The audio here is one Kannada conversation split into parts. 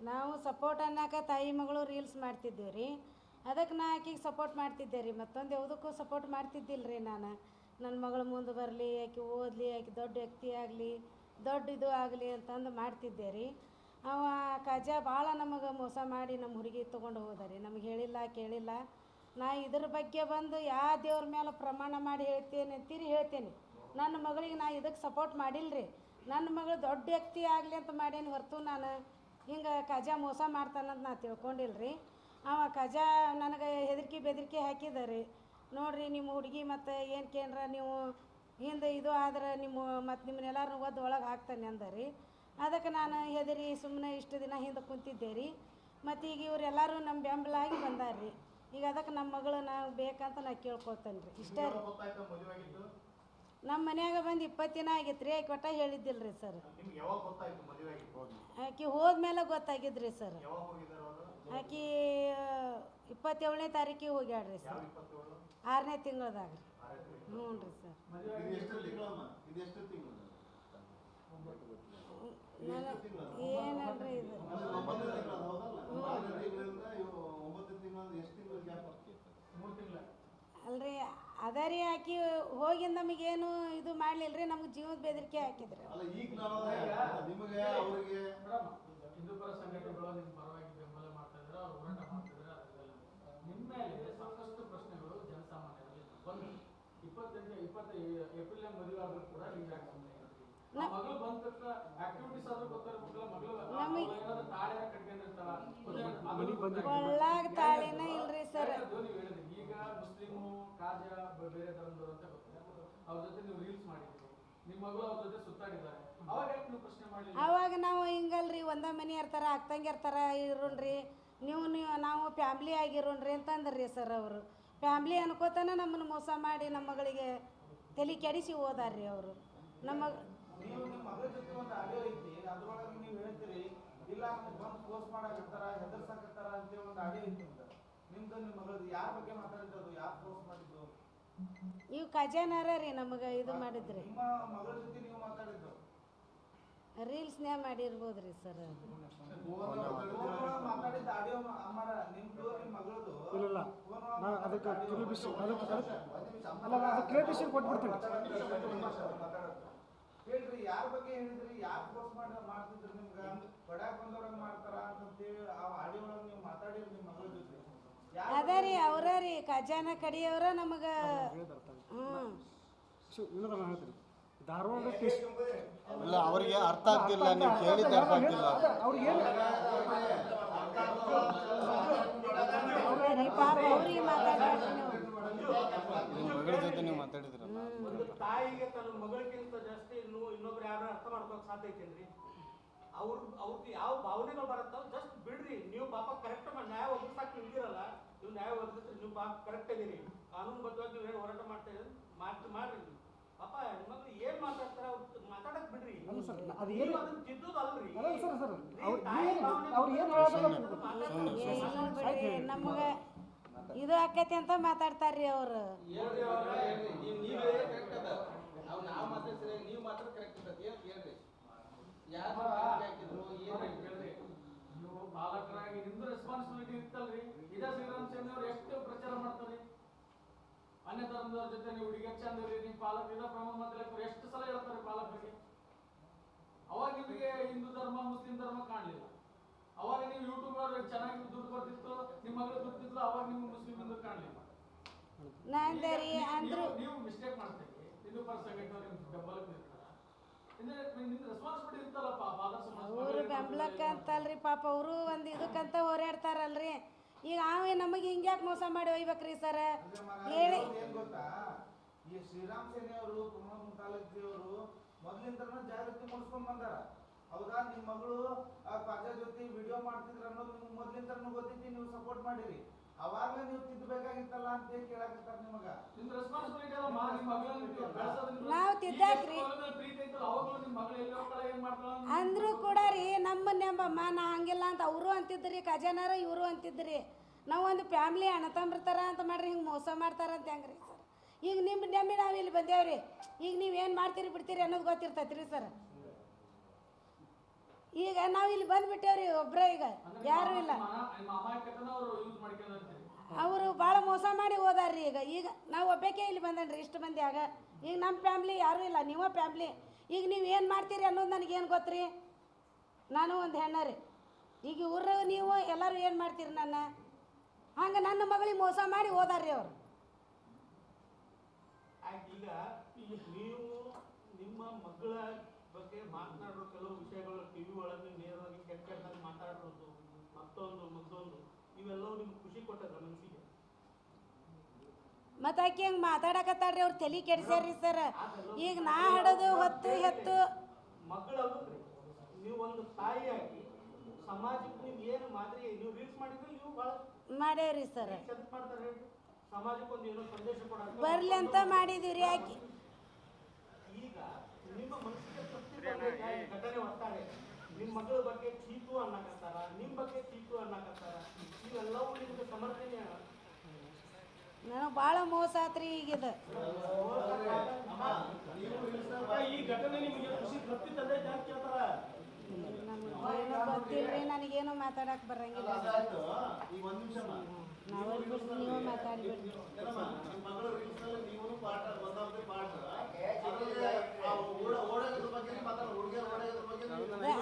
ನಾವು ಸಪೋರ್ಟ್ ಅನ್ನಕ ತಾಯಿ ಮಗಳು ರೀಲ್ಸ್ ಮಾಡ್ತಿದ್ದೇವೆ ರೀ ಅದಕ್ಕೆ ನಾ ಆಕಿಗೆ ಸಪೋರ್ಟ್ ಮಾಡ್ತಿದ್ದೆ ರೀ ಮತ್ತೊಂದು ಯಾವುದಕ್ಕೂ ಸಪೋರ್ಟ್ ಮಾಡ್ತಿದ್ದಿಲ್ಲ ರೀ ನಾನು ನನ್ನ ಮಗಳು ಮುಂದೆ ಬರಲಿ, ಆಕೆ ಓದಲಿ, ಆಕೆ ದೊಡ್ಡ ವ್ಯಕ್ತಿ ಆಗಲಿ, ದೊಡ್ಡ ಇದು ಆಗಲಿ ಅಂತಂದು ಮಾಡ್ತಿದ್ದೆ ರೀ ಅವ ಕಜ ಭಾಳ ನಮಗೆ ಮೋಸ ಮಾಡಿ ನಮ್ಮ ಹುಡುಗಿ ತೊಗೊಂಡು ಹೋದ ರೀ ನಮಗೆ ಹೇಳಿಲ್ಲ, ಕೇಳಿಲ್ಲ. ನಾ ಇದ್ರ ಬಗ್ಗೆ ಬಂದು ಯಾವ ದೇವ್ರ ಮೇಲೆ ಪ್ರಮಾಣ ಮಾಡಿ ಹೇಳ್ತೇನೆ ಅಂತೀರಿ ಹೇಳ್ತೇನೆ. ನನ್ನ ಮಗಳಿಗೆ ನಾ ಇದಕ್ಕೆ ಸಪೋರ್ಟ್ ಮಾಡಿಲ್ಲ ರೀ ನನ್ನ ಮಗಳು ದೊಡ್ಡ ವ್ಯಕ್ತಿ ಆಗಲಿ ಅಂತ ಮಾಡೇನಿ ಹೊರತು ನಾನು. ಹಿಂಗೆ ಕಜಾ ಮೋಸ ಮಾಡ್ತಾನಂತ ನಾ ತಿಳ್ಕೊಂಡಿಲ್ಲ ರೀ ಅವ ಕಜಾ ನನಗೆ ಹೆದರಿಕೆ ಬೆದರಿಕೆ ಹಾಕಿದ ರೀ ನೋಡ್ರಿ ನಿಮ್ಮ ಹುಡುಗಿ ಮತ್ತು ಏನು ಕೇಂದ್ರ ನೀವು ಹಿಂದೆ ಇದು ಆದ್ರೆ ನಿಮ್ಮ ಮತ್ತು ನಿಮ್ಮನ್ನೆಲ್ಲರೂ ಒದ್ದು ಒಳಗೆ ಹಾಕ್ತಾನೆ ಅಂದ ರೀ ಅದಕ್ಕೆ ನಾನು ಹೆದರಿ ಸುಮ್ಮನೆ ಇಷ್ಟು ದಿನ ಹಿಂದೆ ಕುಂತಿದ್ದೆ ರೀ ಮತ್ತು ಈಗ ಇವರೆಲ್ಲರೂ ನಮ್ಮ ಬೆಂಬಲ ಆಗಿ ಬಂದಾರ ರೀ ಈಗ ಅದಕ್ಕೆ ನಮ್ಮ ಮಗಳು ನಾವು ಬೇಕಂತ ನಾ ಕೇಳ್ಕೊಳ್ತೇನೆ ರೀ. ಇಷ್ಟೇ ರೀ ನಮ್ಮ ಮನ್ಯಾಗ ಬಂದು ಇಪ್ಪತ್ತು ದಿನ ಆಗಿತ್ತು ರೀ ಆಕೆ ಒಟ್ಟ ಹೇಳಿದ್ದಿಲ್ಲ ರೀ ಸರ್ ಆಕಿ ಯಾವಾಗ ಗೊತ್ತಾಯ್ತು ಮದುವೆ ಆಗಿದ್ದು ಆಕೆ ಹೋದ್ಮೇಲೆ ಗೊತ್ತಾಗಿದ್ರಿ ಸರ್ ಆಕಿ ಇಪ್ಪತ್ತೇಳನೇ ತಾರೀಕಿಗೆ ಹೋಗ್ಯಾಡ್ರಿ ಸರ್ ಆರನೇ ತಿಂಗಳದಾಗ ರೀ. ಹ್ಞೂ ರೀ ಸರ್ ಇದು ಎಷ್ಟು ತಿಂಗಳಮ್ಮ ಇದು ಎಷ್ಟು ತಿಂಗಳು ನನಗೆ ಏನಲ್ರಿ ಇದು ಅಂದ್ರೆ ಒಂಬತ್ತು ತಿಂಗಳು ಅದು ಹೌದಲ್ಲ ಆರು ತಿಂಗಳಿಂದ ಇವು ಒಂಬತ್ತು ತಿಂಗಳು ಎಷ್ಟು ತಿಂಗಳು ಗ್ಯಾಪ್ ಆಗ್ತೈತೆ ಮೂರು ತಿಂಗಳ ಅಲ್ರಿ ಅದ ರೀ ಆಕಿ ಹೋಗಿ ನಮಗೇನು ಇದು ಮಾಡಲಿಲ್ಲ ರೀ ನಮ್ಗೆ ಜೀವದ ಬೆದರಿಕೆ ಹಾಕಿದ್ರಿ. ಅಲ್ಲ ಈಗ ನಾನು ನಿಮಗೆ ಅವರಿಗೆ ಮೇಡಮ್ ಹಿಂದೂ ಸಂಘಟನೆಗಳು ನಿಮ್ಮ ಪರವಾಗಿ ಬೆಂಬಲ ಮಾಡ್ತಾ ಇದ್ದಾರೆ ಅವ್ರು ಹೋರಾಟ ಮಾಡ್ತಿದ್ದಾರೆ ಅದೆಲ್ಲ ನಿಮ್ಮ ಮೇಲೆ ಸಾಕಷ್ಟು ಪ್ರಶ್ನೆಗಳು ಜನಸಾಮಾನ್ಯರಲ್ಲಿ ಒಂದು ಇಪ್ಪತ್ತೆಂಟು ಇಪ್ಪತ್ತ ಏಪ್ರಿಲ್ ಮದುವೆ ಆದ್ರೂ ಕೂಡ ನೀವು ಯಾಕೆ ಸುಮ್ಮನೆ ಮಗಳು ಬಂದ ತಕ್ಷಣ ಆಕ್ಟಿವಿಟೀಸ್ ಆದ್ರೂ ಗೊತ್ತಿರ್ಬೇಕಲ್ಲ ಮಗಳು ನಮಗೆ- ಏನಾದ್ರು ತಾಳಿ ಕಟ್ಕೊಂಡಿರ್ತಾಳ ಅದು ಕೊಳ್ಳಾಗ ತಾಳಿನ ಇಲ್ರಿ ಸರ್. ನೀವು ಹೇಳಿದ್ರಿ ಮುಸ್ಲಿಮು ಕಾಜಾ ಬ- ಬೇರೆ ಧರ್ಮದವರು ಅಂತ ಅವ್ರ ಜೊತೆ ನೀವು ರೀಲ್ಸ್ ಮಾಡಿದ್ರಿ. ನಿಮ್ಮ ಮಗಳು ಅವ್ರ ಜೊತೆ ಸುತ್ತಾಡಿದ್ದಾರೆ. ಅವಾಗ ಯಾಕೆ ನೀವು ಪ್ರಶ್ನೆ ಮಾಡಲಿಲ್ಲ ಅವಾಗ ನಾವು ಹಿಂಗಲ್ರಿ ಒಂದ ಮನೆ ಇರ್ತಾರ ಅಕ್ಕಂಗೆ ಇರ್ತಾರ ಇರೋಣ್ರಿ. ನೀವು ನೀವು ನಾವು ಫ್ಯಾಮ್ಲಿ ಆಗಿರೋಣ್ರಿ ಅಂತಂದ್ರಿ ಸರ್ ಅವರು. ಫ್ಯಾಮ್ಲಿ ಅನ್ಕೋತಾನೆ ನಮ್ಮನ್ನು ಮೋಸ ಮಾಡಿ ನಮ್ಮ ಮಗಳಿಗೆ ತಲೆ ಕೆಡಿಸಿ ಹೋದಾರ್ರಿ ಅವರು. ನಮ್ಮ ನೀವು ನಿಮ್ಮ ಮಗಳ ಜೊತೆ ಒಂದು ಆಡಿಯೋ ಐತಿ ಅದ್ರೊಳಗೆ ನೀವು ಹೇಳ್ತೀರಿ ಇಲ್ಲ ಇವು ಖಜಾನಾರ ರೀ ನಮಗೆ ಇದು ಮಾಡಿದ್ರಿ. ನಿಮ್ಮ ಮಗಳ ಜೊತೆ ನೀವು ಮಾತಾಡಿದ್ದು? ರೀಲ್ಸ್ನ್ಯಾಗ ಮಾಡಿರ್ಬೋದ್ರಿ ಸರ್ ಇಲ್ಲ ಅದಕ್ಕೆ ಕ್ಲಿಪಿಸಿ ಅದಕ್ಕೆ ಅಲ್ಲ ಅದು ಕ್ಲಿಪಿಸಿ ಕೊಟ್ಬಿಡ್ತೀನಿ. ಹೇಳ್ರಿ ಯಾರ ಬಗ್ಗೆ ಹೇಳಿದ್ರಿ ಯಾರು ಪೋಸ್ಟ್ ಮಾಡಿ ಮಾಡ್ತಿದ್ರಿ ನಿಮ್ಗ? ಹೊಡ್ಯಾಕ್ ಬಂದವ್ರಂಗ ಮಾಡ್ತಾರ ಅಂತಂತೇಳಿ ಆ ಆಡಿಯೋ ಒಳಗೆ ನೀವು ಮಾತಾಡಿರಿ ನಿಮ್ಮ ಅದ ರೀ ಅವ್ರ ರೀ ಖಜಾನ ಕಡಿಯವ್ರ ನಮಗೆ. ಧಾರವಾಡ ಇಲ್ಲ ಅವರಿಗೆ ಅರ್ಥ ಆಗ್ತಿಲ್ಲ ನೀವು ಕೇಳಿದ್ದು ಅರ್ಥ ಆಗ್ತಿಲ್ಲ. ಅವ್ರಿಗೆ ಏನು ರೀ ಪಾಪ ಅವ್ರಿಗೆ ಮಾತಾಡ್ಬೇಡ್ರಿ ನೀವು. ನಿಮ್ಮ ಮಗಳ ಜೊತೆ ನೀವು ಮಾತಾಡಿದ್ರಲ್ಲ. ಒಂದು ತಾಯಿಗೆ ತನ್ನ ಮಗಳಿಗಿಂತ ಜಾಸ್ತಿ ಇನ್ನು ಇನ್ನೊಬ್ರು ಯಾರು ಅರ್ಥ ಮಾಡ್ಕೊಕ್ ಸಾಧ್ಯ ಐತೇನ್ರಿ? ಅವ್ರ ಅವ್ರದ್ದು ಯಾವ ಭಾವನೆಗಳು ಬರುತ್ತೋ ಜಸ್ಟ್ ಬಿಡ್ರಿ. ನೀವು ಪಾಪ ಕರೆಕ್ಟ್ ನ್ಯಾಯ ಒದಗಿಸಾಕ್ ನಿಂತಿರಲ್ಲ ನೀವು ನ್ಯಾಯ ಒದಗಿಸ್ರಿ ನೀವು ಬಾ ಕರೆಕ್ಟ್ ಇದೀರಿ ಕಾನೂನುಬದ್ಧವಾಗಿ ನೀವು ಏನು ಹೋರಾಟ ಮಾಡ್ತಾ ಇದ್ದೀರಿ ಮಾತು ಮಾಡ್ರಿ ನೀವು. ಪಾಪ ಹೆಣ್ಮಕ್ಳು ಏನ್ ಮಾತಾಡ್ತಾರ ಅವ್ರು ಮಾತಾಡಕ್ ಬಿಡ್ರಿ. ಅದು ಏನು- ಅದನ್ನ ತಿದ್ದೋದು ಅಲ್ರಿ. ಅಲ್ಲ ಸರ್ ಸರ್ ರೀ, ಅವ್ರು ತಾಯಿ ಏನು ಭಾವನೆ ಏನು ಹೇಳೋದಲ್ಲ ಮಾತಾಡ್ತಾರೆ. ನಮಗೆ ಇದು ಆಕೈತಿ ಅಂತ ಮಾತಾಡ್ತಾರ್ರಿ ಅವರು. ಹೇಳ್ರಿ ಅವ್ರ ನೀವು ಮಾತ್ರ ನೀವು ಮಾತ್ರ ಕರೆಕ್ಟ್ ಇರ್ತದೆ ಏನ್ ಹೇಳ್ರಿ ಯಾರು ಹಾಕಿದ್ರು? ಏನ್ ನೀವು ಪಾಲಕರಾಗಿ ನಿಮ್ದು ರೆಸ್ಪಾನ್ಸಿಬಿಲಿಟಿ ಇತ್ತಲ್ರಿ? ಇದೇ ಶ್ರೀರಾಮ್ ಚಂದ್ರ ಅವ್ರು ಎಷ್ಟು ಪ್ರಚಾರ ಮಾಡ್ತಾರೆ? ಅನ್ಯ ಧರ್ಮದವ್ರ ಜೊತೆ ನೀವು ಹುಡುಗಿ ಚಂದ ಇರಿ ಪಾಲಕ ಇದ ಪ್ರಮಾಣ ಮಾತಾಡಕ್ಕೆ ಎಷ್ಟು ಸಲ ಹೇಳ್ತಾರೆ ಪಾಲಕರಿಗೆ? ಅವಾಗ ನಿಮಗೆ ಹಿಂದೂ ಧರ್ಮ ಮುಸ್ಲಿಂ ಧರ್ಮ ಕಾಣಲಿಲ್ಲ. ಅವಾಗ ನೀವು ಯೂಟ್ಯೂಬ್ ಚೆನ್ನಾಗಿ ದುಡ್ಡು ಬರ್ತಿತ್ತು ನಿಮ್ಮ ಮಗಳು ದುಡ್ಡಿತ್ತು ಅವಾಗ ನಿಮ್ಗೆ ಮುಸ್ಲಿಂ ಹಿಂದೂ ಕಾಣಲಿಲ್ಲ ನೀವು- ನೀವು ಮಿಸ್ಟೇಕ್ ಮಾಡ್ತೀರಿ. ಹಿಂದೂ ಡಬಲ್ ಸಂಘಟನೆ ಅವರು ಬೆಂಬಲಕ್ಕೆ ಅಂತಲ್ರಿ ಪಾಪ ಅವರು ಒಂದು ಇದಕ್ಕಂತ ಹೋರಾಡ್ತಾರಲ್ರಿ. ಈಗ ಆಮೇಲೆ ನಮಗೆ ಹಿಂಗ್ಯಾಕೆ ಮೋಸ ಮಾಡಿ ಒಯ್ಬೇಕ್ರಿ ಸರ್? ಹೇಳಿ. ಏನ್ ಗೊತ್ತಾ? ಈ ಶ್ರೀರಾಮ್ ಸೇನೆ ಅವರು ಕುಮಾರ್ ತಾಲೂಕಿ ಅವರು ಮೊದ್ಲಿಂದ ಜಾಗೃತಿ ಮೂಡಿಸ್ಕೊಂಡ್ ಬಂದಾರ. ಹೌದಾ? ನಿಮ್ಮ ಮಗಳು ಆ ಪಾಜಾ ಜೊತೆ ವಿಡಿಯೋ ಮಾಡ್ತಿದ್ರ ಅನ್ನೋದು ನಿಮ್ಗೆ ಮೊದ್ಲಿಂದ ಗೊತ್ತಿದ್ದೀನಿ ನೀವು ಸಪೋರ್ಟ್ ಮಾಡಿರಿ. ಅವಾಗ್ಲೇ ನೀವು ತಿದ್ದಬೇಕಾಗಿತ್ತಲ್ಲ ಅಂತ ಹೇಳಿ ಕೇಳಾಕತ್ತಾರ ನಿಮಗ. ನಿಮ್ಮ ರೆಸ್ಪಾನ್ಸಿಬಿಲಿಟಿ ಅಲ್ಲ ಮಾ ನಿಮ್ಮ ಮಗಳನ್ನ ನೀವು ಬೆಳ್ಸೋದು ನಿಮ್ದು- ನಾವು ತಿದ್ದಾಕ್ರಿ. ಅಂದ್ರೂ ಕೂಡ ರೀ ನಮ್ಮ ನೆಂಬಮ್ಮ ನಾ ಹಂಗಿಲ್ಲ ಅಂತ ಅವರು ಅಂತಿದ್ರಿ, ಖಜಾನಾರ ಇವರು ಅಂತಿದ್ರಿ. ನಾವು ಒಂದು ಫ್ಯಾಮ್ಲಿ ಅಣ್ಣ ತಂಬಿರ್ತಾರ ಅಂತ ಮಾಡ್ರಿ, ಹಿಂಗೆ ಮೋಸ ಮಾಡ್ತಾರ ಅಂತ ಹೆಂಗ್ರಿ ಸರ್? ಈಗ ನಿಮ್ಮ ನೆಮ್ಮಿ ನಾವು ಇಲ್ಲಿ ಬಂದೇವ್ರಿ. ಈಗ ನೀವು ಏನು ಮಾಡ್ತೀರಿ, ಬಿಡ್ತೀರಿ ಅನ್ನೋದು ಗೊತ್ತಿರ್ತೈತೆ ರೀ ಸರ್. ಈಗ ನಾವು ಇಲ್ಲಿ ಬಂದ್ಬಿಟ್ಟೇವ್ರಿ ಒಬ್ರ ಈಗ, ಯಾರು ಇಲ್ಲ. ಅವರು ಭಾಳ ಮೋಸ ಮಾಡಿ ಹೋದಾರ್ರಿ ಈಗ. ಈಗ ನಾವು ಒಬ್ಬಕ್ಕೆ ಇಲ್ಲಿ ಬಂದನ್ರಿ, ಇಷ್ಟು ಮಂದಿ ಆಗ. ಈಗ ನಮ್ಮ ಫ್ಯಾಮ್ಲಿ ಯಾರೂ ಇಲ್ಲ, ನೀವ ಫ್ಯಾಮ್ಲಿ. ಈಗ ನೀವು ಏನು ಮಾಡ್ತೀರಿ ಅನ್ನೋದು ನನಗೇನು ಗೊತ್ತ್ರಿ? ನಾನು ಒಂದು ಹೆಣ್ಣ ರೀ ಈಗ ಊರ ನೀವು ಎಲ್ಲರೂ ಏನು ಮಾಡ್ತೀರಿ ನನ್ನ? ಹಂಗೆ ನನ್ನ ಮಗಳಿಗೆ ಮೋಸ ಮಾಡಿ ಹೋದಾರ್ರಿ ಅವರು. ನಿಮ್ಮ ಮಗಳ ಬಗ್ಗೆ ಮಾತನಾಡೋ ಕೆಲವು ವಿಷಯಗಳು ಒಳಗೆ ನೇರವಾಗಿ ಕೆಟ್ಟ ಮಾತಾಡೋದು, ಮತ್ತೊಂದು ಮತ್ತೊಂದು, ಇವೆಲ್ಲವೂ ನಿಮ್ಗೆ ಖುಷಿ ಕೊಟ್ಟದ ಮನಸ್ಸಿಗೆ? ಮತ್ತು ಆಕೆ ಹಂಗೆ ಮಾತಾಡಕತ್ತಾಳ್ರಿ ಅವ್ರು ತಲೆ ಕೆಡಿಸ್ಯಾರ್ರಿ ಸರ್. ಈಗ ನಾ ಹಡದು ಹೊತ್ತು ಹೆತ್ತು. ಮಾಡೇವ್ರಿ ಸರ್. ಬರ್ಲಿ ಅಂತ ಮಾಡಿದಿರಿ ಆಕೆ. ಬಗ್ಗೆ ಚೀತು ಅನ್ನಕತ್ತಾರ ನಿಮ್ಮ ಬಗ್ಗೆ ಚೀತು ಅನ್ನಕತ್ತಾರ. ಇವೆಲ್ಲವೂ ನಿಮ್ಗೆ ಸಮರ್ಥನೆ ನನಗೆ ಭಾಳ ಮೋಸ ಆತ್ರಿ ಕೇಳ್ತಾರ ನಮಗೇನು ಗೊತ್ತಿಲ್ರಿ, ನನಗೇನು ಮಾತಾಡಕ್ಕೆ ಬರಂಗಿಲ್ಲ. ನಾವು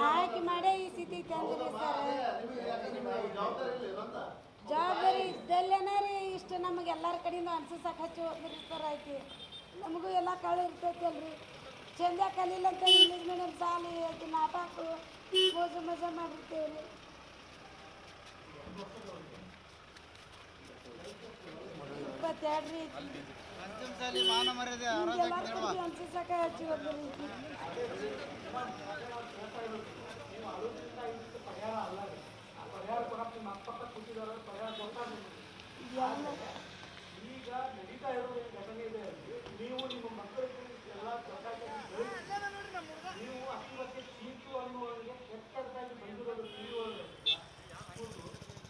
ಆಯ್ಕೆ ಮಾಡೇ ಈ ಸ್ಥಿತಿ ತಂದ್ರಿ ಜವಾಬ್ದಾರಿ ಇಲ್ಲ ಅಂತ ಜವಾಬ್ದಾರಿ ಇದ್ದಲ್ಲೇನ ರೀ ಇಷ್ಟು ನಮಗೆ ಎಲ್ಲರ ಕಡೆಯಿಂದ ಅನ್ಸಿಸಕ್ಕೆ ಹಚ್ಚಿ ಹೋದ್ರಿ ಸರ್ ಐತಿ. ನಮಗೂ ಎಲ್ಲ ಕಳೆ ಇರ್ತೈತಲ್ರಿ. ಚಂದ ಕಲೀಲಿ ಅಂತ ಇಂಗ್ಲೀಷ್ ಮೀಡಿಯಂ ಶಾಲೆ ಐತಿ ನಾಟಕ ಮೋಜು ಮಜ ಮಾಡಿರ್ತೇವೆ ರೀ ಇಪ್ಪತ್ತೆರಡು ರೀ ಎಲ್ಲರ ಕಡೆ ಅನ್ಸಕ್ಕೆ ಹಚ್ಚಿ ಹೋದ್ರಿ ನೀವು ಅಳುವುದರಿಂದ ಇದಕ್ಕೆ ಪರಿಹಾರ ಅಲ್ಲ ರೀ. ಆ ಪರಿಹಾರ ಕೊಡಕ್ಕೆ ನಿಮ್ಮ ಅಕ್ಕಪಕ್ಕ ಕೂತಿದ್ದಾರೆ ಪರಿಹಾರ ಕೊಡ್ತಾರೆ ನಿಮ್ಗೆ. ಈಗ ನಡೀತಾ ಇರೋ ಏನ್ ಘಟನೆ ಇದೆ ಅಲ್ಲಿ, ನೀವು ನಿಮ್ಮ ಮಕ್ಕಳಿಗೆ ಎಲ್ಲ ಗೊತ್ತಾಗಿ ನೀವು ಅತಿವಕ್ಕೆ ಚೀಟು ಅನ್ನುವವರಿಗೆ ಕೆಟ್ಟದಾಗಿ ಬಂದಿರೋದು ತಿಳಿಯುವವರು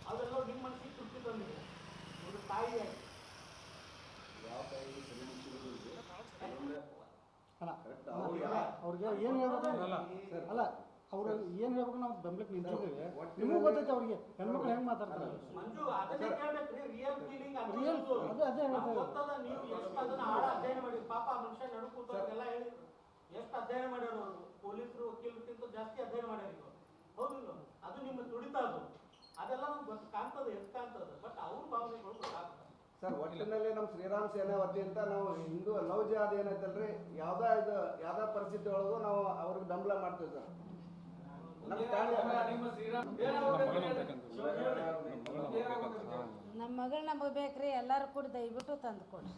ಅದೆಲ್ಲ ನಿಮ್ಮ ಮನಸ್ಸಿಗೆ ತೃಪ್ತಿ ತಂದಿದೆ ಒಂದು ತಾಯಿಯಾಗಿ ಅಲ್ಲ ಅವ್ರಿಗೆ ಏನು ಹೇಳ್ಬೇಕು ಅಲ್ಲ ಅವ್ರು ಏನು ಹೇಳ್ಬೇಕು ನಾವು ಬೆಂಬಲಕ್ಕೆ ನಿಂತಿದ್ದೇವೆ? ನಿಮಗೂ ಗೊತ್ತೈತೆ ಅವ್ರಿಗೆ. ಹೆಣ್ಮಕ್ಳು ಹೆಂಗೆ ಮಾತಾಡ್ತಾರೆ? ರಿಯಲ್ ಅದೇ- ಅದೇ ಎಷ್ಟು ಅಧ್ಯಯನ ಮಾಡ್ಯಾರ ಪೊಲೀಸರು ವಕೀಲರಿಗಿಂತ ಜಾಸ್ತಿ ಅಧ್ಯಯನ ಮಾಡ್ಯಾರ ಈಗ ಹೌದಿಲ್ಲ ಅದು ನಿಮ್ಮ ತುಡಿತ ಅದು. ಅದೆಲ್ಲ ನಮ್ಗೆ ಕಾಣ್ತದೆ ಬಟ್ ಅವ್ರ ಭಾವನೆಗಳು ಗೊತ್ತಾಗ್ತದೆ. ಸರ್ ಒಟ್ಟಿನಲ್ಲಿ ನಮ್ಮ ಶ್ರೀರಾಮ್ ಸೇನೆ ವತಿಯಿಂದ ನಾವು ಹಿಂದೂ ಲವ್ ಜಿಹಾದ್ ಏನೈತಲ್ರಿ ಯಾವ್ದಾ ಇದು ಯಾವ್ದಾ ಪರಿಸ್ಥಿತಿ ಒಳಗೂ ನಾವು ಅವ್ರಿಗೆ ಬೆಂಬಲ ಮಾಡ್ತೀವಿ ಸರ್. ನಮ್ಮ ಮಗಳು ನಮಗೆ ಬೇಕ್ರಿ ಎಲ್ಲರೂ ಕೂಡ ದಯವಿಟ್ಟು ತಂದು ಕೊಡ್ರಿ.